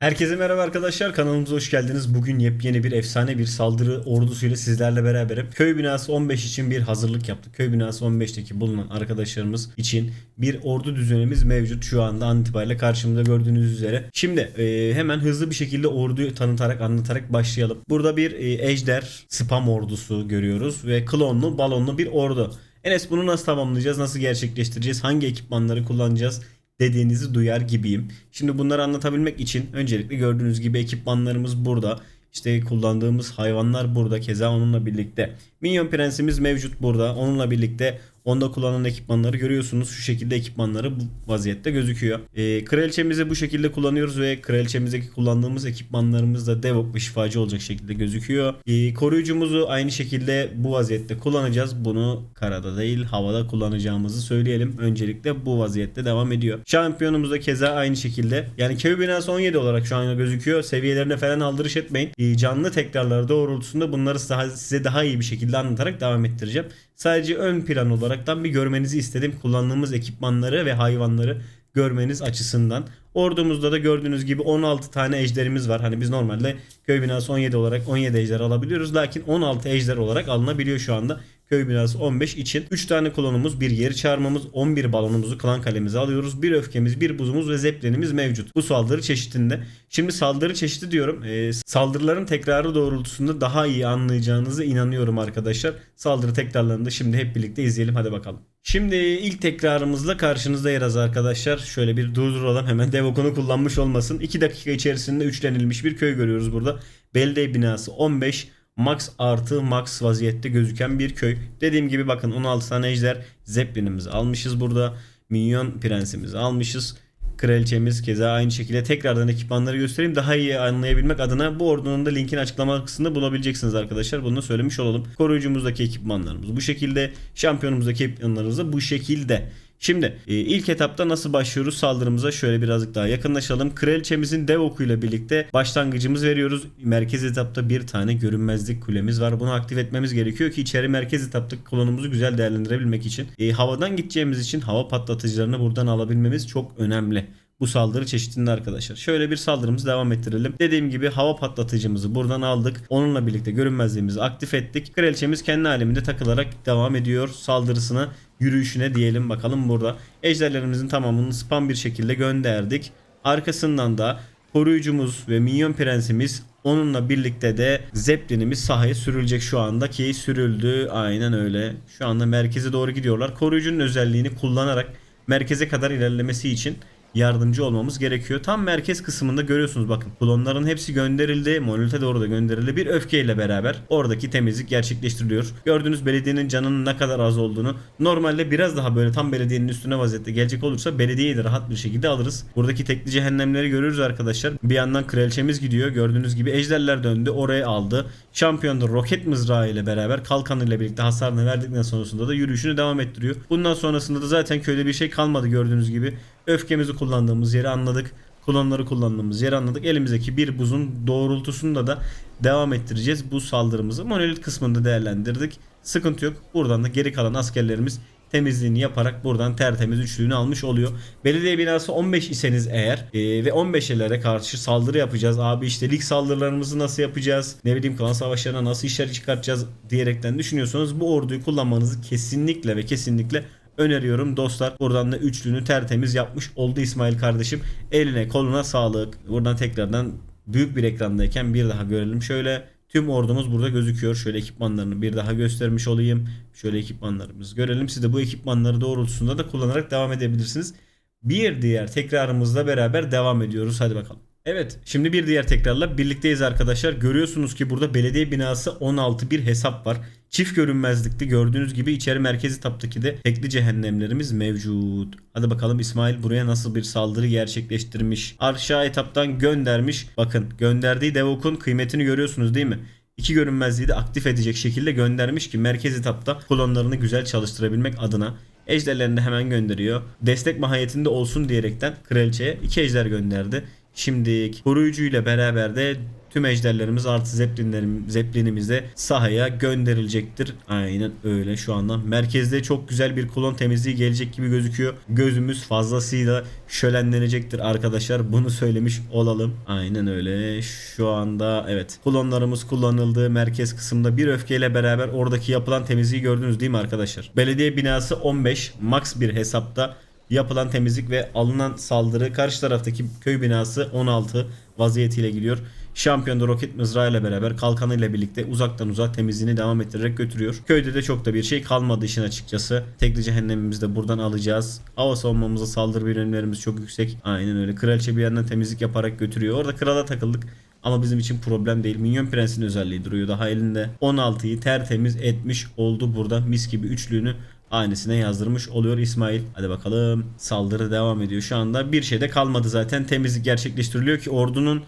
Herkese merhaba arkadaşlar kanalımıza hoş geldiniz. Bugün yepyeni bir efsane bir saldırı ordusuyla sizlerle beraberim. Köy binası 15 için bir hazırlık yaptık. Köy binası 15'teki bulunan arkadaşlarımız için bir ordu düzenimiz mevcut şu anda an itibariyle karşımda gördüğünüz üzere. Şimdi e, hemen hızlı bir şekilde orduyu tanıtarak anlatarak başlayalım. Burada bir e, ejder spam ordusu görüyoruz ve klonlu balonlu bir ordu. Enes bunu nasıl tamamlayacağız? Nasıl gerçekleştireceğiz? Hangi ekipmanları kullanacağız? Dediğinizi duyar gibiyim. Şimdi bunları anlatabilmek için öncelikle gördüğünüz gibi ekipmanlarımız burada. İşte kullandığımız hayvanlar burada. Keza onunla birlikte. Minyon prensimiz mevcut burada. Onunla birlikte onda kullanılan ekipmanları görüyorsunuz. Şu şekilde ekipmanları bu vaziyette gözüküyor. Ee, kraliçemizi bu şekilde kullanıyoruz ve kraliçemizdeki kullandığımız ekipmanlarımız da devok ve şifacı olacak şekilde gözüküyor. Ee, koruyucumuzu aynı şekilde bu vaziyette kullanacağız. Bunu karada değil havada kullanacağımızı söyleyelim. Öncelikle bu vaziyette devam ediyor. Şampiyonumuz da keza aynı şekilde. Yani köy binası 17 olarak şu anda gözüküyor. Seviyelerine falan aldırış etmeyin. Ee, canlı tekrarlar doğrultusunda bunları size daha iyi bir şekilde anlatarak devam ettireceğim. Sadece ön plan olaraktan bir görmenizi istedim. Kullandığımız ekipmanları ve hayvanları görmeniz açısından. Ordumuzda da gördüğünüz gibi 16 tane ejderimiz var. Hani biz normalde köy binası 17 olarak 17 ejder alabiliyoruz. Lakin 16 ejder olarak alınabiliyor şu anda. Köy binası 15 için 3 tane klonumuz, bir yeri çağırmamız, 11 balonumuzu klan kalemize alıyoruz. Bir öfkemiz, bir buzumuz ve zeplinimiz mevcut. Bu saldırı çeşitinde. Şimdi saldırı çeşidi diyorum. Ee, saldırıların tekrarı doğrultusunda daha iyi anlayacağınızı inanıyorum arkadaşlar. Saldırı tekrarlarını da şimdi hep birlikte izleyelim. Hadi bakalım. Şimdi ilk tekrarımızla karşınızdayız arkadaşlar. Şöyle bir durduralım hemen devokunu kullanmış olmasın. 2 dakika içerisinde üçlenilmiş bir köy görüyoruz burada. Belediye binası 15 max artı max vaziyette gözüken bir köy. Dediğim gibi bakın 16 tane ejder zeplinimizi almışız burada. Minyon prensimizi almışız. Kraliçemiz keza aynı şekilde tekrardan ekipmanları göstereyim. Daha iyi anlayabilmek adına bu ordunun da linkini açıklama kısmında bulabileceksiniz arkadaşlar. Bunu söylemiş olalım. Koruyucumuzdaki ekipmanlarımız bu şekilde. Şampiyonumuzdaki ekipmanlarımız da bu şekilde. Şimdi e, ilk etapta nasıl başlıyoruz saldırımıza şöyle birazcık daha yakınlaşalım. Kraliçemizin dev okuyla birlikte başlangıcımız veriyoruz. Merkez etapta bir tane görünmezlik kulemiz var. Bunu aktif etmemiz gerekiyor ki içeri merkez etapta klonumuzu güzel değerlendirebilmek için. E, havadan gideceğimiz için hava patlatıcılarını buradan alabilmemiz çok önemli bu saldırı çeşitinde arkadaşlar. Şöyle bir saldırımızı devam ettirelim. Dediğim gibi hava patlatıcımızı buradan aldık. Onunla birlikte görünmezliğimizi aktif ettik. Kraliçemiz kendi aleminde takılarak devam ediyor saldırısına, yürüyüşüne diyelim bakalım burada. Ejderlerimizin tamamını spam bir şekilde gönderdik. Arkasından da koruyucumuz ve minyon prensimiz onunla birlikte de zeplinimiz sahaya sürülecek şu anda ki sürüldü aynen öyle. Şu anda merkeze doğru gidiyorlar. Koruyucunun özelliğini kullanarak merkeze kadar ilerlemesi için yardımcı olmamız gerekiyor. Tam merkez kısmında görüyorsunuz bakın. Klonların hepsi gönderildi. Monolite doğru da gönderildi. Bir öfkeyle beraber oradaki temizlik gerçekleştiriliyor. Gördüğünüz belediyenin canının ne kadar az olduğunu. Normalde biraz daha böyle tam belediyenin üstüne vaziyette gelecek olursa belediyeyi de rahat bir şekilde alırız. Buradaki tekli cehennemleri görüyoruz arkadaşlar. Bir yandan kraliçemiz gidiyor. Gördüğünüz gibi ejderler döndü. Oraya aldı. Şampiyon da roket mızrağı ile beraber kalkanı ile birlikte hasarını verdikten sonrasında da yürüyüşünü devam ettiriyor. Bundan sonrasında da zaten köyde bir şey kalmadı gördüğünüz gibi. Öfkemizi kullandığımız yeri anladık. Klonları kullandığımız yeri anladık. Elimizdeki bir buzun doğrultusunda da devam ettireceğiz bu saldırımızı. Monolit kısmında değerlendirdik. Sıkıntı yok. Buradan da geri kalan askerlerimiz temizliğini yaparak buradan tertemiz üçlüğünü almış oluyor. Belediye binası 15 iseniz eğer e, ve 15'lere karşı saldırı yapacağız. Abi işte lig saldırılarımızı nasıl yapacağız? Ne bileyim klan savaşlarına nasıl işler çıkartacağız diyerekten düşünüyorsanız bu orduyu kullanmanızı kesinlikle ve kesinlikle öneriyorum dostlar. Buradan da üçlünü tertemiz yapmış oldu İsmail kardeşim. Eline koluna sağlık. Buradan tekrardan büyük bir ekrandayken bir daha görelim. Şöyle tüm ordumuz burada gözüküyor. Şöyle ekipmanlarını bir daha göstermiş olayım. Şöyle ekipmanlarımızı görelim. Siz de bu ekipmanları doğrultusunda da kullanarak devam edebilirsiniz. Bir diğer tekrarımızla beraber devam ediyoruz. Hadi bakalım. Evet şimdi bir diğer tekrarla birlikteyiz arkadaşlar. Görüyorsunuz ki burada belediye binası 16 bir hesap var. Çift görünmezlikte gördüğünüz gibi içeri merkezi taptaki de tekli cehennemlerimiz mevcut. Hadi bakalım İsmail buraya nasıl bir saldırı gerçekleştirmiş. Aşağı etaptan göndermiş. Bakın gönderdiği devokun kıymetini görüyorsunuz değil mi? İki görünmezliği de aktif edecek şekilde göndermiş ki merkez etapta klonlarını güzel çalıştırabilmek adına ejderlerini de hemen gönderiyor. Destek mahiyetinde olsun diyerekten kraliçeye iki ejder gönderdi. Şimdi koruyucuyla beraber de tüm ejderlerimiz artı zeplinlerim, zeplinimiz de sahaya gönderilecektir. Aynen öyle şu anda. Merkezde çok güzel bir klon temizliği gelecek gibi gözüküyor. Gözümüz fazlasıyla şölenlenecektir arkadaşlar. Bunu söylemiş olalım. Aynen öyle. Şu anda evet klonlarımız kullanıldığı merkez kısımda bir öfkeyle beraber oradaki yapılan temizliği gördünüz değil mi arkadaşlar? Belediye binası 15 max bir hesapta yapılan temizlik ve alınan saldırı karşı taraftaki köy binası 16 vaziyetiyle gidiyor. Şampiyon da roket mızrağı ile beraber kalkanıyla birlikte uzaktan uzağa temizliğini devam ettirerek götürüyor. Köyde de çok da bir şey kalmadı işin açıkçası. Tekli cehennemimizi de buradan alacağız. Hava savunmamıza saldırı birimlerimiz çok yüksek. Aynen öyle. Kraliçe bir yandan temizlik yaparak götürüyor. Orada krala takıldık. Ama bizim için problem değil. Minyon Prens'in özelliği duruyor daha elinde. 16'yı tertemiz etmiş oldu burada. Mis gibi üçlüğünü hanesine yazdırmış oluyor İsmail. Hadi bakalım. Saldırı devam ediyor şu anda. Bir şey de kalmadı zaten. Temizlik gerçekleştiriliyor ki ordunun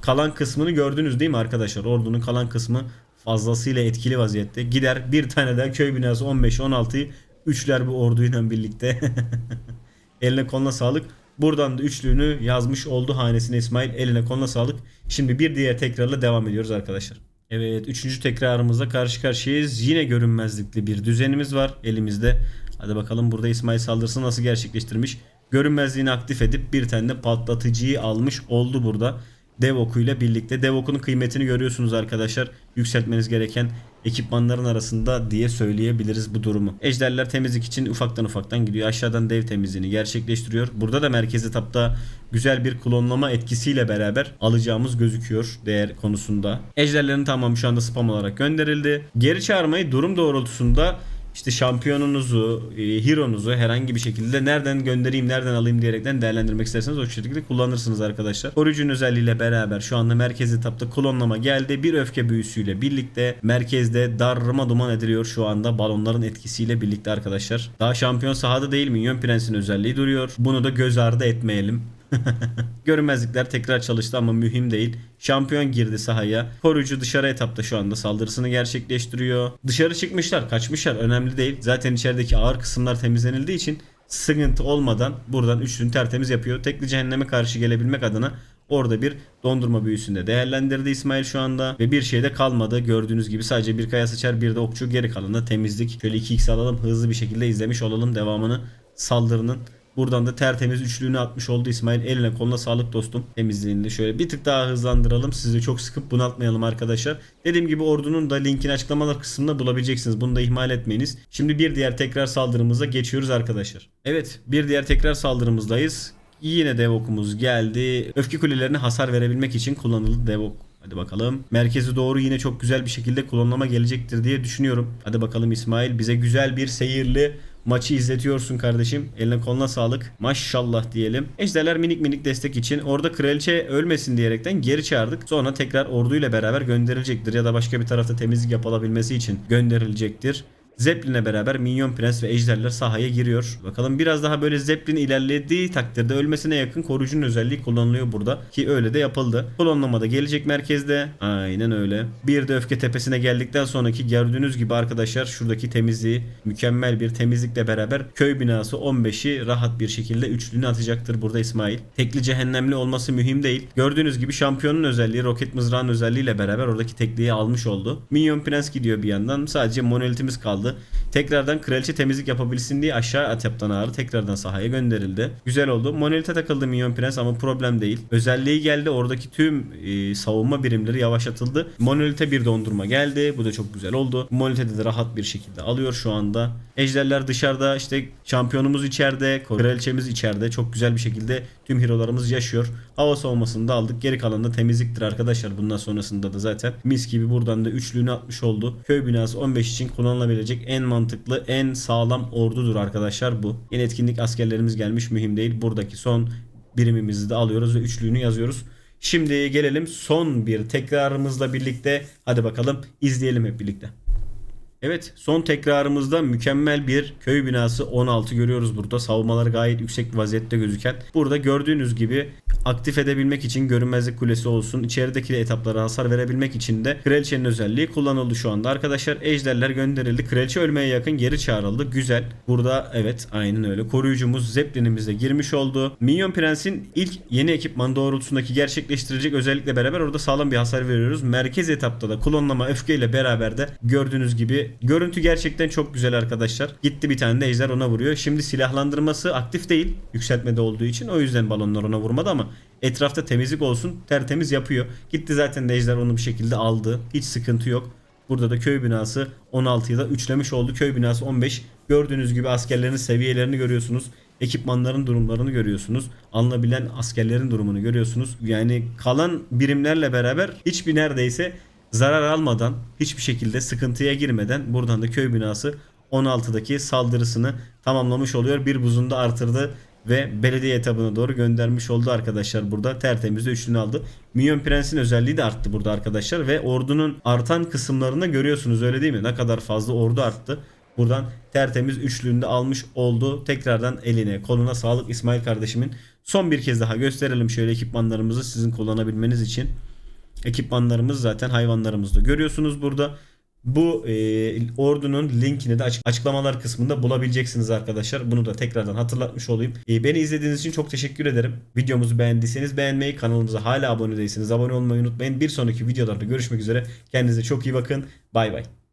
kalan kısmını gördünüz değil mi arkadaşlar? Ordunun kalan kısmı fazlasıyla etkili vaziyette. Gider bir tane daha köy binası 15-16'yı üçler bu orduyla birlikte. Eline koluna sağlık. Buradan da üçlüğünü yazmış oldu hanesine İsmail. Eline koluna sağlık. Şimdi bir diğer tekrarla devam ediyoruz arkadaşlar. Evet üçüncü tekrarımızda karşı karşıyayız. Yine görünmezlikli bir düzenimiz var elimizde. Hadi bakalım burada İsmail saldırısı nasıl gerçekleştirmiş. Görünmezliğini aktif edip bir tane de patlatıcıyı almış oldu burada. Dev okuyla birlikte. Dev okunun kıymetini görüyorsunuz arkadaşlar. Yükseltmeniz gereken ekipmanların arasında diye söyleyebiliriz bu durumu. Ejderler temizlik için ufaktan ufaktan gidiyor. Aşağıdan dev temizliğini gerçekleştiriyor. Burada da merkezi tapta güzel bir klonlama etkisiyle beraber alacağımız gözüküyor değer konusunda. Ejderlerin tamamı şu anda spam olarak gönderildi. Geri çağırmayı durum doğrultusunda işte şampiyonunuzu, e, hero'nuzu herhangi bir şekilde nereden göndereyim, nereden alayım diyerekten değerlendirmek isterseniz o şekilde kullanırsınız arkadaşlar. Koruyucunun özelliğiyle beraber şu anda merkezi etapta klonlama geldi. Bir öfke büyüsüyle birlikte merkezde darma duman ediliyor şu anda balonların etkisiyle birlikte arkadaşlar. Daha şampiyon sahada değil Minyon Prens'in özelliği duruyor. Bunu da göz ardı etmeyelim. Görünmezlikler tekrar çalıştı ama mühim değil. Şampiyon girdi sahaya. Koruyucu dışarı etapta şu anda saldırısını gerçekleştiriyor. Dışarı çıkmışlar, kaçmışlar. Önemli değil. Zaten içerideki ağır kısımlar temizlenildiği için sıkıntı olmadan buradan üçlünü tertemiz yapıyor. Tekli cehenneme karşı gelebilmek adına Orada bir dondurma büyüsünde değerlendirdi İsmail şu anda. Ve bir şey de kalmadı. Gördüğünüz gibi sadece bir kaya sıçar bir de okçu geri kalanında temizlik. Şöyle 2x alalım hızlı bir şekilde izlemiş olalım devamını saldırının. Buradan da tertemiz üçlüğünü atmış oldu İsmail. Eline koluna sağlık dostum. Temizliğini şöyle bir tık daha hızlandıralım. Sizi çok sıkıp bunaltmayalım arkadaşlar. Dediğim gibi ordunun da linkini açıklamalar kısmında bulabileceksiniz. Bunu da ihmal etmeyiniz. Şimdi bir diğer tekrar saldırımıza geçiyoruz arkadaşlar. Evet bir diğer tekrar saldırımızdayız. Yine dev okumuz geldi. Öfke kulelerine hasar verebilmek için kullanıldı dev ok. Hadi bakalım. Merkezi doğru yine çok güzel bir şekilde klonlama gelecektir diye düşünüyorum. Hadi bakalım İsmail bize güzel bir seyirli maçı izletiyorsun kardeşim. Eline koluna sağlık. Maşallah diyelim. Ejderler minik minik destek için orada kraliçe ölmesin diyerekten geri çağırdık. Sonra tekrar orduyla beraber gönderilecektir ya da başka bir tarafta temizlik yapılabilmesi için gönderilecektir. Zeppelin'le beraber Minyon Prens ve Ejderler sahaya giriyor. Bakalım biraz daha böyle Zeppelin ilerlediği takdirde ölmesine yakın koruyucunun özelliği kullanılıyor burada. Ki öyle de yapıldı. Klonlamada gelecek merkezde. Aynen öyle. Bir de öfke tepesine geldikten sonraki gördüğünüz gibi arkadaşlar şuradaki temizliği mükemmel bir temizlikle beraber köy binası 15'i rahat bir şekilde üçlünü atacaktır burada İsmail. Tekli cehennemli olması mühim değil. Gördüğünüz gibi şampiyonun özelliği roket mızrağın özelliğiyle beraber oradaki tekliği almış oldu. Minyon Prens gidiyor bir yandan. Sadece monolitimiz kaldı aldı. Tekrardan kraliçe temizlik yapabilsin diye aşağı Atep'ten ağrı tekrardan sahaya gönderildi. Güzel oldu. Monolite takıldı Minyon Prens ama problem değil. Özelliği geldi. Oradaki tüm e, savunma birimleri yavaşlatıldı. Monolite bir dondurma geldi. Bu da çok güzel oldu. Monolite'de de rahat bir şekilde alıyor şu anda. Ejderler dışarıda işte şampiyonumuz içeride. Kraliçemiz içeride. Çok güzel bir şekilde tüm hero'larımız yaşıyor. Hava savunmasını da aldık. Geri kalan da temizliktir arkadaşlar. Bundan sonrasında da zaten mis gibi buradan da üçlüğünü atmış oldu. Köy binası 15 için kullanılabilecek en mantıklı, en sağlam ordudur arkadaşlar bu. Yine etkinlik askerlerimiz gelmiş mühim değil. Buradaki son birimimizi de alıyoruz ve üçlüğünü yazıyoruz. Şimdi gelelim son bir tekrarımızla birlikte. Hadi bakalım izleyelim hep birlikte. Evet son tekrarımızda mükemmel bir köy binası 16 görüyoruz burada. Savunmaları gayet yüksek bir vaziyette gözüken. Burada gördüğünüz gibi aktif edebilmek için görünmezlik kulesi olsun. içerideki etaplara hasar verebilmek için de kraliçenin özelliği kullanıldı şu anda. Arkadaşlar ejderler gönderildi. Kraliçe ölmeye yakın geri çağrıldı. Güzel. Burada evet aynen öyle. Koruyucumuz Zeppelin'imiz de girmiş oldu. Minyon Prens'in ilk yeni ekipman doğrultusundaki gerçekleştirecek özellikle beraber orada sağlam bir hasar veriyoruz. Merkez etapta da klonlama öfkeyle beraber de gördüğünüz gibi görüntü gerçekten çok güzel arkadaşlar. Gitti bir tane de ejder ona vuruyor. Şimdi silahlandırması aktif değil yükseltmede olduğu için o yüzden balonlar ona vurmadı ama etrafta temizlik olsun tertemiz yapıyor. Gitti zaten de ejder onu bir şekilde aldı. Hiç sıkıntı yok. Burada da köy binası 16'yı da üçlemiş oldu. Köy binası 15. Gördüğünüz gibi askerlerin seviyelerini görüyorsunuz. Ekipmanların durumlarını görüyorsunuz. Alınabilen askerlerin durumunu görüyorsunuz. Yani kalan birimlerle beraber hiçbir neredeyse zarar almadan, hiçbir şekilde sıkıntıya girmeden buradan da köy binası 16'daki saldırısını tamamlamış oluyor. Bir buzunu da artırdı ve belediye etabına doğru göndermiş oldu arkadaşlar burada. Tertemiz de üçlünü aldı. Minyon Prens'in özelliği de arttı burada arkadaşlar ve ordunun artan kısımlarını görüyorsunuz öyle değil mi? Ne kadar fazla ordu arttı. Buradan tertemiz üçlüğünü de almış oldu. Tekrardan eline koluna sağlık İsmail kardeşimin. Son bir kez daha gösterelim şöyle ekipmanlarımızı sizin kullanabilmeniz için. Ekipmanlarımız zaten hayvanlarımızda. Görüyorsunuz burada. Bu e, ordunun linkini de açık- açıklamalar kısmında bulabileceksiniz arkadaşlar. Bunu da tekrardan hatırlatmış olayım. E, beni izlediğiniz için çok teşekkür ederim. Videomuzu beğendiyseniz beğenmeyi, kanalımıza hala abone değilseniz abone olmayı unutmayın. Bir sonraki videolarda görüşmek üzere. Kendinize çok iyi bakın. Bay bay.